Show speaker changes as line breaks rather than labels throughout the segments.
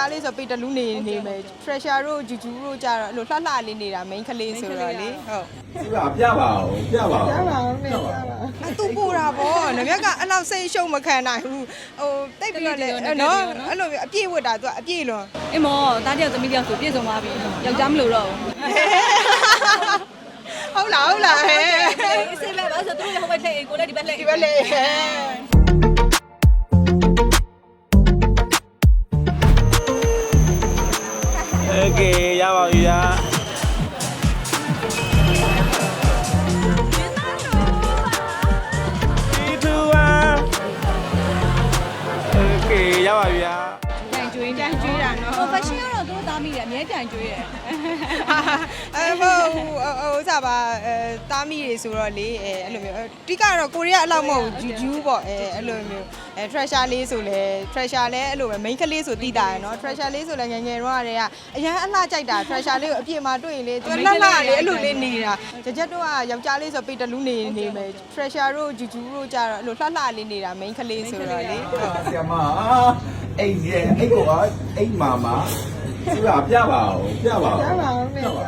ကြက်တော့ယောက်ျားလေးဆိုပေတလူးနေနေမယ် treasure တို့ဂျူဂျူတို့ကြတော့အဲ့လိုလှလှလေးနေတာ main ကလေးဆိုတော့လေဟုတ်
သူကပြပါဦးပြပါဦး
ပြပါဦးမေပြပါအတူပို့တာဗောနမြက်ကအဲ့လောက်စိတ်ရှုံမခံနိုင်ဘူးဟိုတိတ်ပြီးတော့လေနော်အဲ့လိုအပြည့်ဝတ်တာသူကအပြည့်လွန်
အင်းမောတားတယောက်သမီးတယောက်ဆိုပြည့်စုံသွားပြီယောက်ျားမလို့တော့ဘူး
ဟုတ်လားဟုတ်လားဟဲ့
အစ်စေးပဲပါဆိုသူတို့လည်းဟိုဘက်လှည့်ကိုလည်းဒီဘက်လှည့်
ဒီဘက်လေဟဲ့
မိတယ်အများကြံကျွေးတယ်
အဲဟိုဟိုစားပါအဲတားမိတွေဆိုတော့လေအဲအဲ့လိုမျိုးအဓိကတော့ကိုရီးယားအလောက်မဟုတ်ဘူးဂျူဂျူးပေါ့အဲအဲ့လိုမျိုးအဲ treasure လေးဆိုလဲ treasure လဲအဲ့လိုပဲ main ကလေးဆိုတည်တာရယ်နော် treasure လေးဆိုလဲငယ်ငယ်တော့တည်းကအရန်အလှကြိုက်တာ treasure လေးကိုအပြည့်မှာတွေ့ရင်လေသူလှလှလေးအဲ့လိုလေးနေတာကြက်ကြက်တော့ကယောက်ျားလေးဆိုပေတလူးနေနေမယ် treasure တို့ဂျူဂျူးတို့ကြတော့အဲ့လိုလှလှလေးနေတာ main ကလေးဆိုတော့လေဟုတ်
ဆရာမအိမ်ရဲ့အိမ်ကောအိမ်မာမာ သူကပြပါဦးပြပါဦး
ပြပါဦးမေပြပါ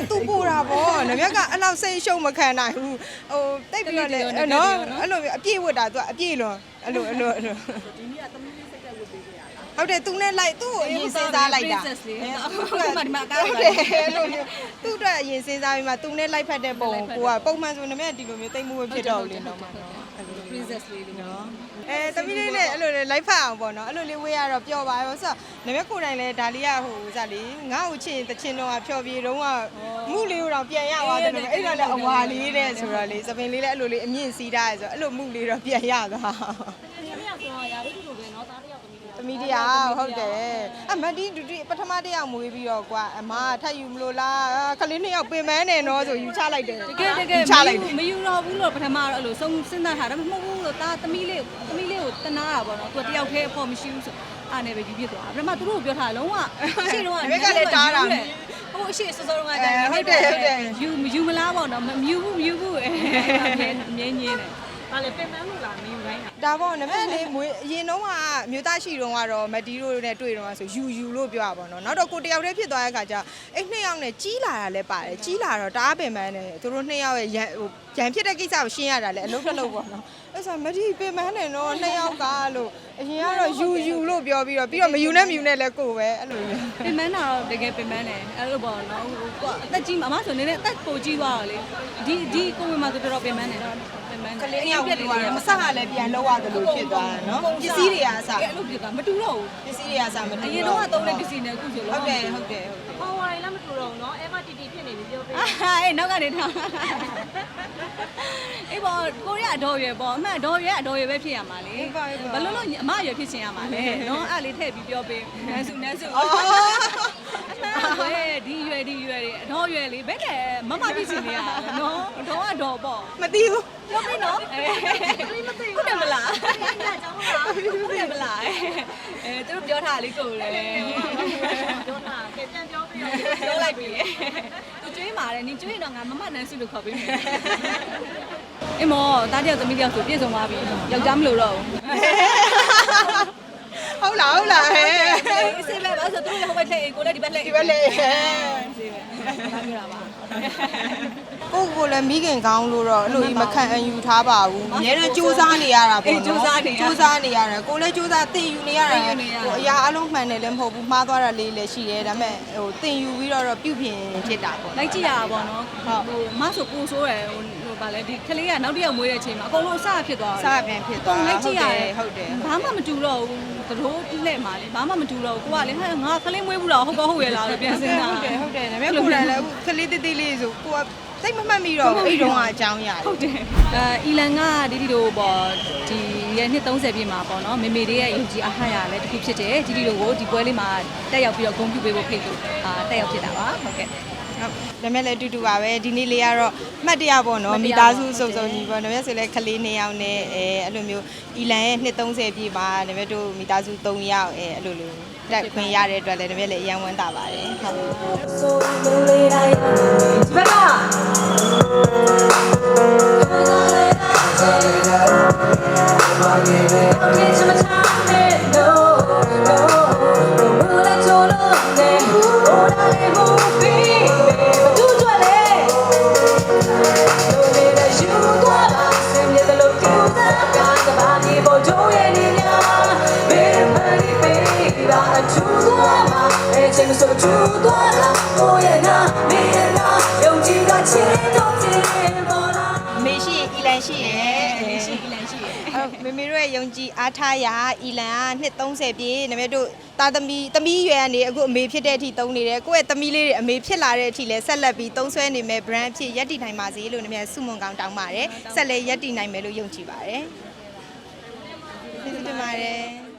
အတူပို့တာဗောနမြက်ကအဲ့လောက်စိတ်ရှုံမခံနိုင်ဘူးဟိုတိတ်ပြီးတော့လေနော်အဲ့လိုအပြည့်ဝတ်တာသူကအပြည့်လွန်အဲ့လိုအဲ့လိုအဲ့လိုဒီနေ့ကသမီးလေးစိတ်ကဝတ်ပေးကြရတာဟုတ်တယ်သူနဲ့လိုက်သူ့ကိုအရင်စဉ်းစားလိုက်တာ
princess လေး
ဟုတ်
ဒီမှာဒီမှာအကား
ဟုတ်
ပါ
တယ်အဲ့လိုမျိုးသူ့အတွက်အရင်စဉ်းစားပြီးမှသူနဲ့လိုက်ဖက်တဲ့ပုံကိုကပုံမှန်ဆိုနမြက်ဒီလိုမျိုးတိတ်မှုပဲဖြစ်တော့ဘူးလေတော့မှနော်အဲ့လို
princess လေးတွေနော်
အဲသမီးလေးနဲ့အဲ့လိုလေလိုက်ဖက်အောင်ပေါ့နော်အဲ့လိုလေးဝေးရတော့ပျော်ပါရောဆိုတော့နမက်ကိုယ်တိုင်လဲဒါလေးကဟိုစလေငါ့ကိုချစ်တချင်းတော့ဖျော်ပြေတော့ကမှုလေးကိုတော့ပြန်ရသွားတယ်လို့အဲ့တော့လည်းအဝါလေးတဲ့ဆိုတော့လေစပင်လေးလည်းအဲ့လိုလေးအမြင့်စီးထားရဆိုတော့အဲ့လိုမှုလေးတော့ပြန်ရသွားသမီး တရားဟုတ်တယ်အမဒီဒူတီပထမတစ်ယောက်မွေးပြီးတော့ကွာအမကထပ်ယူမလို့လားခလေးနှစ်ယောက်ပင်မန်းနေတော့ဆိုယူချလိုက်တယ်
တကယ်တကယ်
ချလိုက်တယ်
မယူတော့ဘူးလို့ပထမတော့အဲ့လိုဆုံးစဉ်းစားထားတယ်မဟုတ်ဘူးလို့ဒါသမီးလေးသမီးလေးကိုတနာတာပေါ့နော်သူတယောက်တည်းအဖို့မရှိဘူးဆိုအားနေပဲယူပြစ်သွားပထမသူတို့ကိုပြောထားလုံးဝရှေ့တော့ဟိုအရှိစောစောတော့ကယူယူမလားပေါ့နော်မယူဘူးမယူဘူးအဲမြင်း ညင်းတယ်
ဒါပေါ့နမက်လေးမွေးအရင်တော့ကမြို့သားရှိတော့ကတော့မဒီတို့နဲ့တွေ့တော့ဆိုယူယူလို့ပြောတာပေါ့နော်နောက်တော့ကိုတယောက်တည်းဖြစ်သွားတဲ့ခါကျအဲ့နှစ်ယောက်နဲ့ကြီးလာတာလည်းပါတယ်ကြီးလာတော့တအားပင်ပန်းတယ်သူတို့နှစ်ယောက်ရဲ့ရန်ဟိုရန်ဖြစ်တဲ့ကိစ္စကိုရှင်းရတာလည်းအလုပ်တစ်လုပ်ပေါ့နော်အဲ့ဆိုမဒီပင်ပန်းတယ်နော်နှစ်ယောက်ကလို့အရင်ကတော့ယူယူလို့ပြောပြီးတော့ပြီးတော့မယူနဲ့မယူနဲ့လည်းကိုပဲအဲ့လိုမျိုး
ပင်မန်းတာတော့တကယ်ပင်မန်းတယ်အဲ့လိုပေါ့နော်ဟိုကအသက်ကြီးအမဆိုနေနေအသက်ပိုကြီးသွားတော့လေဒီဒီကိုဝင်မှာတော်တော်ပင်မန်းတယ်ပင် မှန်း
ကလေးအယောက်ပြက်လေးမဆက်ဟာလည်းပြန်လောက်ရတယ်လို့ဖြစ်သွားတာနော်ပစ္စည်းတွေကအစ
အဲ့လိုဖြစ်သွားမတူတော့ဘူး
ပစ္စည်းတွေကအစမတူ
အရင်တော့ကသုံးတဲ့ပစ္စည်းနဲ့အခုဆို
တော့
ဟု
တ်တယ်ဟုတ်တယ်ဟုတ်တယ်
ဟောဝါရီလည်းမတူတော့ဘူးနော်အဲမတီတီဖြစ်နေပြီပြောပေး
အာအေးနောက်ကနေထားအေးပေါ့ကိုရီးယားအတော်ရွယ်ပေါ့အမအတော်ရွယ်အတော်ရွယ်ပဲဖြစ်ရမှာလေဘလို့လို့အမရွယ်ဖြစ်ချင်ရမှာလေနော်အဲ့လေးထည့်ပြီးပြောပေးနန်းစုနန်းစုအော်အမဟဲ့ ယ်ဒီရွယ်တွေအတော်ရွယ်လေးဘယ်နဲ့မမဖြစ်ချင်နေရနော်အတော်အတော်ပေါ့
မသိဘူး
ပြောပေးနော်အဲမသိဘူးဟုတ်တယ်မလားဟုတ်တယ်မလားအဲသူတို့ပြောထားလေးကိုလေ
ပြောတာကဲပြန်ပြောပေးရ
ပြောလိုက်ပြီသူကျွေးပါတယ်နင်ကျွေးတော့ငါမမနန်းစုလို့ခေါ်ပေးမယ်အမောတားတယောက်သမီးတယောက်ဆိုပြည့်စုံသွားပြီယောက်ျားမလို့တော့ဘူး
ဟုတ်လားဟုတ်လားဟဲ့
အစ်စေးပဲပါဆိုသူတို့လည်းဟိုဘက်လှည့်ကိုလည်းဒီဘက်လှည့်
ဒီဘက်လေဟဲ့
စေးပဲဒါမျိုးတာပါ
ကိုကိုလည်းမိခင်ကောင်းလို့တော့အဲ့လိုကြီးမခံအယူထားပါဘူးအများနဲ့စူးစမ်းနေရတာပေါ့နော်စူးစမ်းနေရတယ်ကိုလည်းစူးစမ်းတင်ယူနေရတယ်ဟိုအရာအလုံးမှန်တယ်လည်းမဟုတ်ဘူးမှားသွားတာလေးလည်းရှိတယ်ဒါပေမဲ့ဟိုတင်ယူပြီးတော့ပြုပြင်ဖြစ်တာပေါ့
လိုက်ကြည့်ရတာပေါ့နော်ဟိုမဆိုကိုဆိုးတယ်ဟို ဟိုဗာလဲဒီကလေးကနောက်တစ်ယောက်မွေးတဲ့အချိန်မှာအကုန်လုံးအဆအဖြစ်သွား
စပြန်ဖြစ်သွား
လိုက်ကြည့်ရတယ်
ဟုတ်တယ်
ဘာမှမတူတော့ဘူးသတို့လှဲ့မှာလေဘာမှမတူတော့ဘူးကိုကလေဟာငါကလေးမွေးဘူးလားဟုတ်ကောဟုတ်ရဲ့လားလို့ပြန်စဉ်းစား
ဟုတ်တယ်ဟုတ်တယ်ဒါပေမဲ့ကိုလည်းလည်းကလေးသေးသေးလေးဆိုကိုကစိတ်မမှတ်မိတော့အဲ့တုန်းကအကြောင်းရတယ်
ဟုတ်တယ်အဲအီလန်ကဒီဒီတို့ပေါ့ဒီရဲ့နှစ်30ပြည့်မှာပေါ့နော်မေမေလေးရဲ့ယုံကြည်အားထားရလည်းတစ်ခုဖြစ်တယ်ဒီဒီတို့ကိုဒီပွဲလေးမှာတက်ရောက်ပြီးတော့ဂုဏ်ပြုပေးဖို့ဖိတ်လို့အာတက်ရောက်ဖြစ်တာပါဟုတ်ကဲ့
ဟုတ်ဒါပေမဲ့လည်းအတူတူပါပဲဒီနေ့လေးကတော့မှတ်တရပေါ့နော်
မှတ်တရ
မိသားစု
ပေါ့
စုံစုံညီပေါ့ဒါပေမဲ့ဆိုလည်းကလေး2ယောက်နဲ့အဲအဲ့လိုမျိုးအီလန်ရဲ့နှစ်30ပြည့်ပါဒါပေမဲ့တို့မိသားစု3ယောက်အဲအဲ့လိုလိုတက်ခွင့်ရတဲ့အတွက်လည်းဒါပေမဲ့လည်းအရန်ဝမ်းသာပါတယ်ဟုတ်
တယ်
的手触断了我也那你也那用尽了千种解放
了မေရှိရင်အီလန်ရှိရဲ့
မေရှိအီလန်ရှိရဲ့
မေမေတို့ရဲ့ယုံကြည်အားထားရာအီလန်ကနှစ်30ပြည့်နမေတို့သားသမီးသမီးရွယ်ကနေအခုအမေဖြစ်တဲ့အထိသုံးနေတယ်ကိုယ့်ရဲ့သမီးလေးတွေအမေဖြစ်လာတဲ့အထိလည်းဆက်လက်ပြီးသုံးဆွဲနေမယ် brand အဖြစ်ရပ်တည်နိုင်ပါစေလို့နမေဆုမွန်ကောင်းတောင်းပါတယ်ဆက်လက်ရပ်တည်နိုင်မယ်လို့ယုံကြည်ပါတယ်ကျေးဇူးတင်ပါတယ်